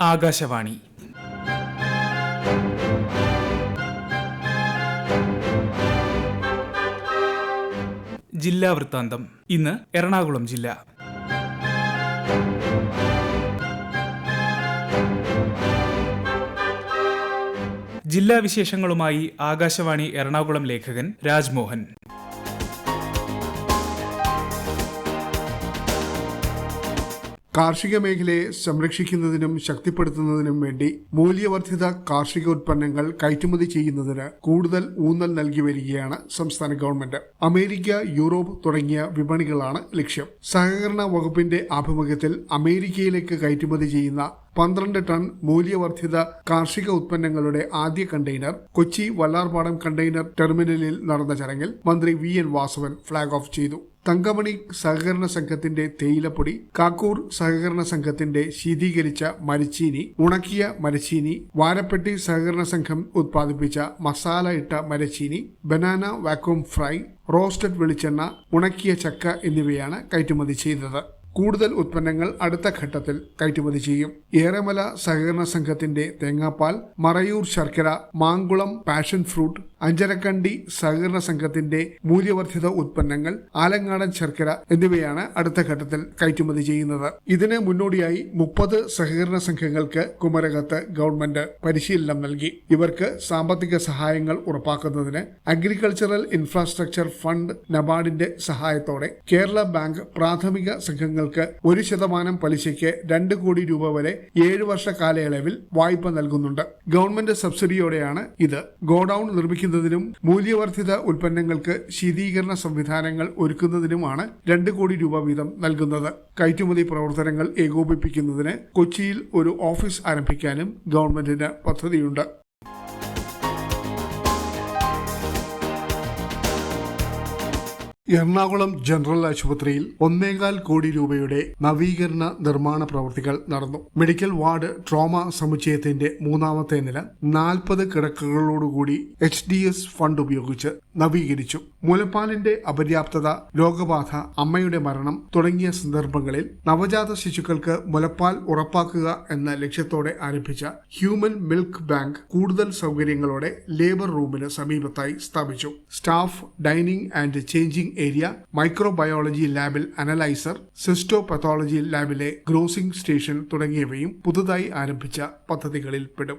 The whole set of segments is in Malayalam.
ആകാശവാണി. ജില്ലാ വൃത്താന്തം. ഇന്ന് എറണാകുളം ജില്ല. ജില്ലാ വിശേഷങ്ങളുമായി ആകാശവാണി എറണാകുളം ലേഖകൻ രാജ്മോഹൻ. കാർഷിക മേഖലയെ സംരക്ഷിക്കുന്നതിനും ശക്തിപ്പെടുത്തുന്നതിനും വേണ്ടി മൂല്യവർദ്ധിത കാർഷിക ഉൽപ്പന്നങ്ങൾ കയറ്റുമതി ചെയ്യുന്നതിന് കൂടുതൽ ഊന്നൽ നൽകി വരികയാണ് സംസ്ഥാന ഗവൺമെന്റ്. അമേരിക്ക യൂറോപ്പ് തുടങ്ങിയ വിപണികളാണ് ലക്ഷ്യം. സഹകരണ വകുപ്പിന്റെ ആഭിമുഖ്യത്തിൽ അമേരിക്കയിലേക്ക് കയറ്റുമതി ചെയ്യുന്ന പന്ത്രണ്ട് ടൺ മൂല്യവർദ്ധിത കാർഷിക ഉത്പന്നങ്ങളുടെ ആദ്യ കണ്ടെയ്നർ കൊച്ചി വല്ലാർപാടം കണ്ടെയ്നർ ടെർമിനലിൽ നടന്ന ചടങ്ങിൽ മന്ത്രി V N Vasavan flag off ചെയ്തു. തങ്കമണി സഹകരണ സംഘത്തിന്റെ തേയിലപ്പൊടി കാക്കൂർ സഹകരണ സംഘത്തിന്റെ ശീതീകരിച്ച മരച്ചീനി ഉണക്കിയ മരച്ചീനി വാരപ്പെട്ടി സഹകരണ സംഘം ഉത്പാദിപ്പിച്ച മസാല ഇട്ട മരച്ചീനി ബനാന വാക്വം ഫ്രൈ റോസ്റ്റഡ് വെളിച്ചെണ്ണ ഉണക്കിയ ചക്ക എന്നിവയാണ് കയറ്റുമതി ചെയ്തത്. കൂടുതൽ ഉത്പന്നങ്ങൾ അടുത്ത ഘട്ടത്തിൽ കയറ്റുമതി ചെയ്യും. ഏറെമല സഹകരണ സംഘത്തിന്റെ തേങ്ങാപ്പാൽ മറയൂർ ശർക്കര മാങ്കുളം പാഷൻ ഫ്രൂട്ട് അഞ്ചരക്കണ്ടി സഹകരണ സംഘത്തിന്റെ മൂല്യവർദ്ധിത ഉത്പന്നങ്ങൾ ആലങ്ങാടൻ ശർക്കര എന്നിവയാണ് അടുത്ത ഘട്ടത്തിൽ കയറ്റുമതി ചെയ്യുന്നത്. ഇതിന് മുന്നോടിയായി മുപ്പത് സഹകരണ സംഘങ്ങൾക്ക് കുമരകത്ത് ഗവൺമെന്റ് പരിശീലനം നൽകി. ഇവർക്ക് സാമ്പത്തിക സഹായങ്ങൾ ഉറപ്പാക്കുന്നതിന് അഗ്രികൾച്ചറൽ ഇൻഫ്രാസ്ട്രക്ചർ ഫണ്ട് നബാർഡിന്റെ സഹായത്തോടെ കേരള ബാങ്ക് പ്രാഥമിക സംഘങ്ങൾക്ക് ഒരു ശതമാനം പലിശയ്ക്ക് രണ്ട് കോടി രൂപ വരെ ഏഴ് വർഷ കാലയളവിൽ വായ്പ നൽകുന്നുണ്ട്. ഗവൺമെന്റ് സബ്സിഡിയോടെയാണ് ഇത്. ഗോഡൌൺ നിർമ്മിക്കുന്നതിനും മൂല്യവർദ്ധിത ഉൽപ്പന്നങ്ങൾക്ക് ശീതീകരണ സംവിധാനങ്ങൾ ഒരുക്കുന്നതിനുമാണ് രണ്ട് കോടി രൂപ വീതം നൽകുന്നത്. കയറ്റുമതി പ്രവർത്തനങ്ങൾ ഏകോപിപ്പിക്കുന്നതിന് കൊച്ചിയിൽ ഒരു ഓഫീസ് ആരംഭിക്കാനും ഗവൺമെന്റിന് പദ്ധതിയുണ്ട്. എറണാകുളം ജനറൽ ആശുപത്രിയിൽ ഒന്നേകാൽ കോടി രൂപയുടെ നവീകരണ നിർമ്മാണ പ്രവൃത്തികൾ നടന്നു. മെഡിക്കൽ വാർഡ് ട്രോമ സമുച്ചയത്തിന്റെ മൂന്നാമത്തെ നില നാൽപ്പത് കിടക്കകളോടുകൂടി എച്ച് ഡി എസ് ഫണ്ട് ഉപയോഗിച്ച് നവീകരിച്ചു. മുലപ്പാലിന്റെ അപര്യാപ്തത രോഗബാധ അമ്മയുടെ മരണം തുടങ്ങിയ സന്ദർഭങ്ങളിൽ നവജാത ശിശുക്കൾക്ക് മുലപ്പാൽ ഉറപ്പാക്കുക എന്ന ലക്ഷ്യത്തോടെ ആരംഭിച്ച ഹ്യൂമൻ മിൽക്ക് ബാങ്ക് കൂടുതൽ സൗകര്യങ്ങളോടെ ലേബർ റൂമിന് സമീപത്തായി സ്ഥാപിച്ചു. Staff dining and changing area microbiology ലാബിൽ അനലൈസർ സിസ്റ്റോ സിസ്റ്റോപത്തോളജി ലാബിലെ ഗ്രോസിംഗ് സ്റ്റേഷൻ തുടങ്ങിയവയും പുതുതായി ആരംഭിച്ച പദ്ധതികളിൽ പെടും.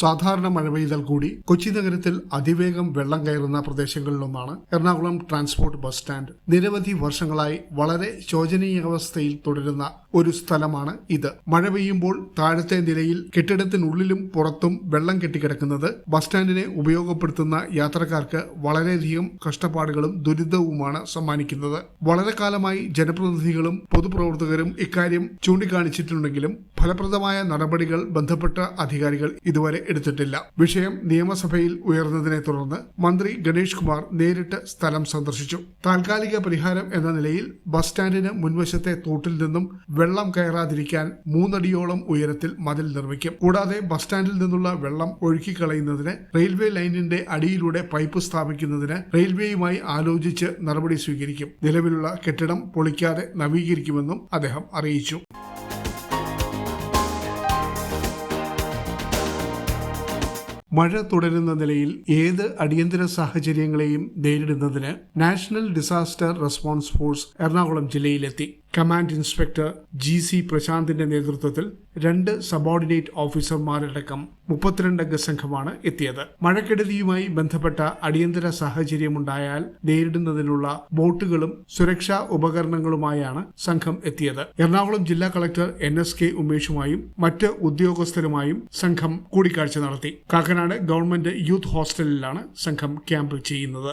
സാധാരണ മഴ പെയ്താൽ കൂടി കൊച്ചി നഗരത്തിൽ അതിവേഗം വെള്ളം കയറുന്ന പ്രദേശങ്ങളിലൊന്നാണ് എറണാകുളം ട്രാൻസ്പോർട്ട് ബസ് സ്റ്റാൻഡ്. നിരവധി വർഷങ്ങളായി വളരെ ശോചനീയാവസ്ഥയിൽ തുടരുന്ന ഒരു സ്ഥലമാണ് ഇത്. മഴ പെയ്യുമ്പോൾ താഴത്തെ നിലയിൽ കെട്ടിടത്തിനുള്ളിലും പുറത്തും വെള്ളം കെട്ടിക്കിടക്കുന്നത് ബസ് സ്റ്റാൻഡിനെ ഉപയോഗപ്പെടുത്തുന്ന യാത്രക്കാർക്ക് വളരെയധികം കഷ്ടപ്പാടുകളും ദുരിതവുമാണ് സമ്മാനിക്കുന്നത്. വളരെ കാലമായി ജനപ്രതിനിധികളും പൊതുപ്രവർത്തകരും ഇക്കാര്യം ചൂണ്ടിക്കാണിച്ചിട്ടുണ്ടെങ്കിലും ഫലപ്രദമായ നടപടികൾ ബന്ധപ്പെട്ട അധികാരികൾ ഇതുവരെ എടുത്തിട്ടില്ല. വിഷയം നിയമസഭയിൽ ഉയർന്നതിനെ തുടർന്ന് മന്ത്രി ഗണേഷ് കുമാർ നേരിട്ട് സ്ഥലം സന്ദർശിച്ചു. താൽക്കാലിക പരിഹാരം എന്ന നിലയിൽ ബസ് സ്റ്റാൻഡിന് മുൻവശത്തെ തോട്ടിൽ നിന്നും വെള്ളം കയറാതിരിക്കാൻ മൂന്നടിയോളം ഉയരത്തിൽ മതിൽ നിർമ്മിക്കും. കൂടാതെ ബസ് സ്റ്റാൻഡിൽ നിന്നുള്ള വെള്ളം ഒഴുക്കിക്കളയുന്നതിന് റെയിൽവേ ലൈനിന്റെ അടിയിലൂടെ പൈപ്പ് സ്ഥാപിക്കുന്നതിന് റെയിൽവേയുമായി ആലോചിച്ച് നടപടി സ്വീകരിക്കും. നിലവിലുള്ള കെട്ടിടം പൊളിക്കാതെ നവീകരിക്കുമെന്നും അദ്ദേഹം അറിയിച്ചു. മഴ തുടരുന്ന നിലയിൽ ഏത് അടിയന്തര സാഹചര്യങ്ങളെയും നേരിടുന്നതിന് national disaster response force Ernakulam ജില്ലയിലെത്തി. Command inspector G C പ്രശാന്തിന്റെ നേതൃത്വത്തിൽ രണ്ട് സബോർഡിനേറ്റ് ഓഫീസർമാരടക്കം മുപ്പത്തിരണ്ടംഗ സംഘമാണ് എത്തിയത്. മഴക്കെടുതിയുമായി ബന്ധപ്പെട്ട അടിയന്തര സാഹചര്യമുണ്ടായാൽ നേരിടുന്നതിനുള്ള ബോട്ടുകളും സുരക്ഷാ ഉപകരണങ്ങളുമായാണ് സംഘം എത്തിയത്. എറണാകുളം ജില്ലാ കളക്ടർ എൻ എസ് കെ ഉമേഷുമായും മറ്റ് ഉദ്യോഗസ്ഥരുമായും സംഘം കൂടിക്കാഴ്ച നടത്തി. കാക്കനാട് ഗവൺമെന്റ് യൂത്ത് ഹോസ്റ്റലിലാണ് സംഘം ക്യാമ്പ് ചെയ്യുന്നത്.